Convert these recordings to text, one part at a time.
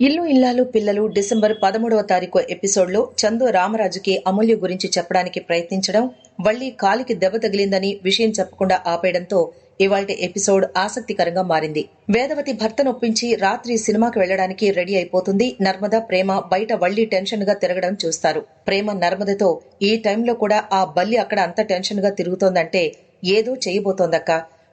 ఇల్లు ఇల్లాలు పిల్లలు డిసెంబర్ పదమూడవ తారీఖు ఎపిసోడ్లో చందు రామరాజుకి అమూల్య గురించి చెప్పడానికి ప్రయత్నించడం వల్లి కాలికి దెబ్బ తగిలిందని విషయం చెప్పకుండా ఆపేయడంతో ఇవాల్టి ఎపిసోడ్ ఆసక్తికరంగా మారింది. వేదవతి భర్తను ఒప్పించి రాత్రి సినిమాకి వెళ్ళడానికి రెడీ అయిపోతుంది. నర్మద ప్రేమ బయట వల్లి టెన్షన్గా తిరగడం చూస్తారు. ప్రేమ నర్మదతో ఈ టైంలో కూడా ఆ బల్లి అక్కడ అంత టెన్షన్గా తిరుగుతోందంటే ఏదో చేయబోతోందక్క.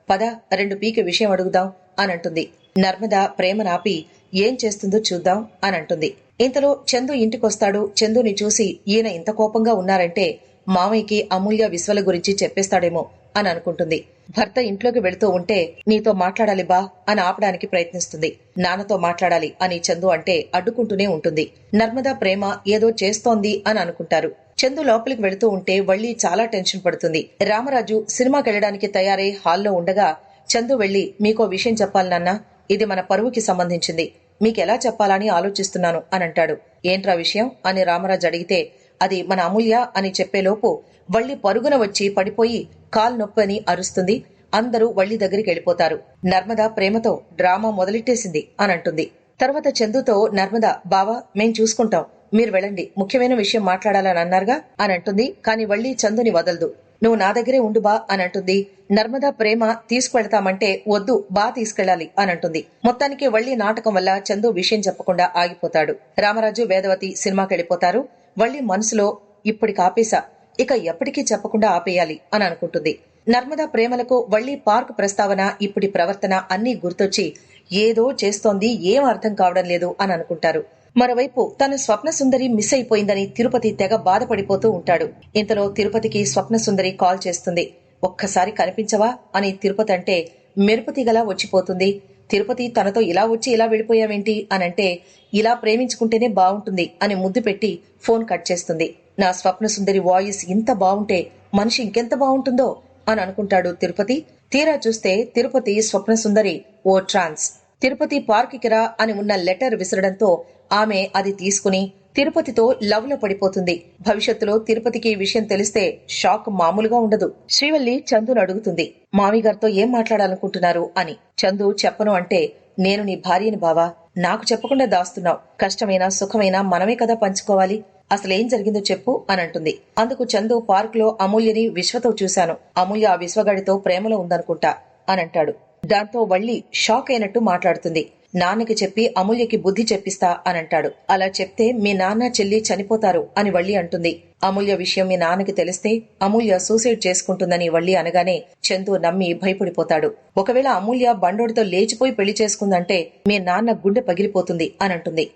పద రెండు పీకి విషయం అడుగుదాం అని అంటుంది. నర్మద ప్రేమనాపి ఏం చేస్తుందో చూద్దాం అని అంటుంది. ఇంతలో చందు ఇంటికొస్తాడు. చందుని చూసి ఈయన ఇంత కోపంగా ఉన్నారంటే మామయ్యకి అమూల్య విశ్వల గురించి చెప్పేస్తాడేమో అని అనుకుంటుంది. భర్త ఇంట్లోకి వెళుతూ ఉంటే నీతో మాట్లాడాలి బా అని ఆపడానికి ప్రయత్నిస్తుంది. నాన్నతో మాట్లాడాలి అని చందు అంటే అడ్డుకుంటూనే ఉంటుంది. నర్మదా ప్రేమ ఏదో చేస్తోంది అని అనుకుంటారు. చందు లోపలికి వెళుతూ ఉంటే వళ్ళి చాలా టెన్షన్ పడుతుంది. రామరాజు సినిమాకి వెళ్ళడానికి తయారై హాల్లో ఉండగా చందు వెళ్ళి మీకో విషయం చెప్పాలి నాన్న. ఇది మన పరువుకి సంబంధించింది. మీకెలా చెప్పాలని ఆలోచిస్తున్నాను అని అంటాడు ఏంట్రా విషయం? అని రామరాజు అడిగితే అది మన అమూల్య అని చెప్పేలోపు వల్లి పరుగున వచ్చి పడిపోయి కాలు నొప్పి అని అరుస్తుంది. అందరూ వల్లి దగ్గరికి వెళ్ళిపోతారు. నర్మద ప్రేమతో డ్రామా మొదలెట్టేసింది అని అంటుంది తర్వాత చందుతో నర్మద బావా మేం చూసుకుంటాం. మీరు వెళ్ళండి. ముఖ్యమైన విషయం మాట్లాడాలని అన్నారుగా? అని అంటుంది. కాని వల్లి చందుని వదలదు. నువ్వు నా దగ్గరే ఉండు బా అని అంటుంది. నర్మదా ప్రేమ తీసుకువెళ్తామంటే వద్దు బా తీసుకెళ్ళాలి అని అంటుంది. మొత్తానికి వల్లి నాటకం వల్ల చందు విషయం చెప్పకుండా ఆగిపోతాడు. రామరాజు వేదవతి సినిమాకి వెళ్ళిపోతారు. వల్లి మనసులో ఇప్పటికి ఆపేశా. ఇక ఎప్పటికీ చెప్పకుండా ఆపేయాలి అని అనుకుంటుంది. నర్మదా ప్రేమలకు వల్లి పార్క్ ప్రస్తావన ఇప్పటి ప్రవర్తన అన్నీ గుర్తొచ్చి ఏదో చేస్తోంది ఏం అర్థం కావడం లేదు అని అనుకుంటారు. మరోవైపు తన స్వప్న సుందరి మిస్ అయిపోయిందని తిరుపతి తెగ బాధపడిపోతూ ఉంటాడు. ఇంతలో తిరుపతికి స్వప్న సుందరి కాల్ చేస్తుంది. ఒక్కసారి కనిపించవా? అని తిరుపతి అంటే మెరుపుతిగలా వచ్చిపోతుంది. తిరుపతి తనతో ఇలా వచ్చి ఇలా వెళ్ళిపోయావేంటి? అనంటే ఇలా ప్రేమించుకుంటేనే బాగుంటుంది అని ముద్దు పెట్టి ఫోన్ కట్ చేస్తుంది. నా స్వప్న సుందరి వాయిస్ ఇంత బాగుంటే మనిషి ఇంకెంత బాగుంటుందో అని అనుకుంటాడు తిరుపతి. తీరా చూస్తే తిరుపతి స్వప్న సుందరి ఓ ట్రాన్స్. తిరుపతి పార్క్ రా అని ఉన్న లెటర్ విసరడంతో ఆమె అది తీసుకుని తిరుపతితో లవ్లో పడిపోతుంది. భవిష్యత్తులో తిరుపతికి ఈ విషయం తెలిస్తే షాక్ మామూలుగా ఉండదు. శ్రీవల్లి చందును అడుగుతుంది. మామిగారితో ఏం మాట్లాడాలనుకుంటున్నారు అని. చందు చెప్పను అంటే నేను నీ భార్యని బావా నాకు చెప్పకుండా దాస్తున్నావు. కష్టమైనా సుఖమైనా మనమే కదా పంచుకోవాలి. అసలేం జరిగిందో చెప్పు అని అంటుంది. అందుకు చందు పార్క్లో అమూల్యని విశ్వతో చూశాను. అమూల్య ఆ విశ్వగాడితో ప్రేమలో ఉందనుకుంటా అని అంటాడు. దాంతో వల్లి షాక్ అయినట్టు మాట్లాడుతుంది. నాన్నకి చెప్పి అమూల్యకి బుద్ధి చెప్పిస్తా అని అంటాడు అలా చెప్తే మీ నాన్న చెల్లి చనిపోతారు అని వల్లి అంటుంది. అమూల్య విషయం మీ నాన్నకి తెలిస్తే అమూల్య సూసైడ్ చేసుకుంటుందని వల్లి అనగానే చందు నమ్మి భయపడిపోతాడు. ఒకవేళ అమూల్య బండోడితో లేచిపోయి పెళ్ళి చేసుకుందంటే మీ నాన్న గుండె పగిలిపోతుంది అని అంటుంది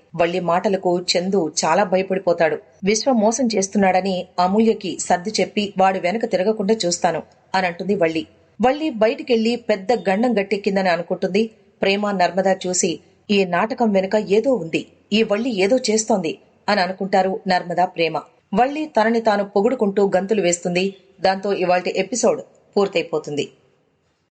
మాటలకు చందు చాలా భయపడిపోతాడు. విశ్వ మోసం చేస్తున్నాడని అమూల్యకి సర్ది చెప్పి వాడు వెనక తిరగకుండా చూస్తాను అని అంటుంది వల్లి బయటికెళ్ళి పెద్ద గండం గట్టెక్కిందని అనుకుంటుంది. ప్రేమ నర్మదా చూసి ఈ నాటకం వెనుక ఏదో ఉంది. ఈ వళ్ళీ ఏదో చేస్తోంది అని అనుకుంటారు నర్మదా ప్రేమ. వల్లి తనని తాను పొగుడుకుంటూ గంతులు వేస్తుంది. దాంతో ఇవాల్టి ఎపిసోడ్ పూర్తయిపోతుంది.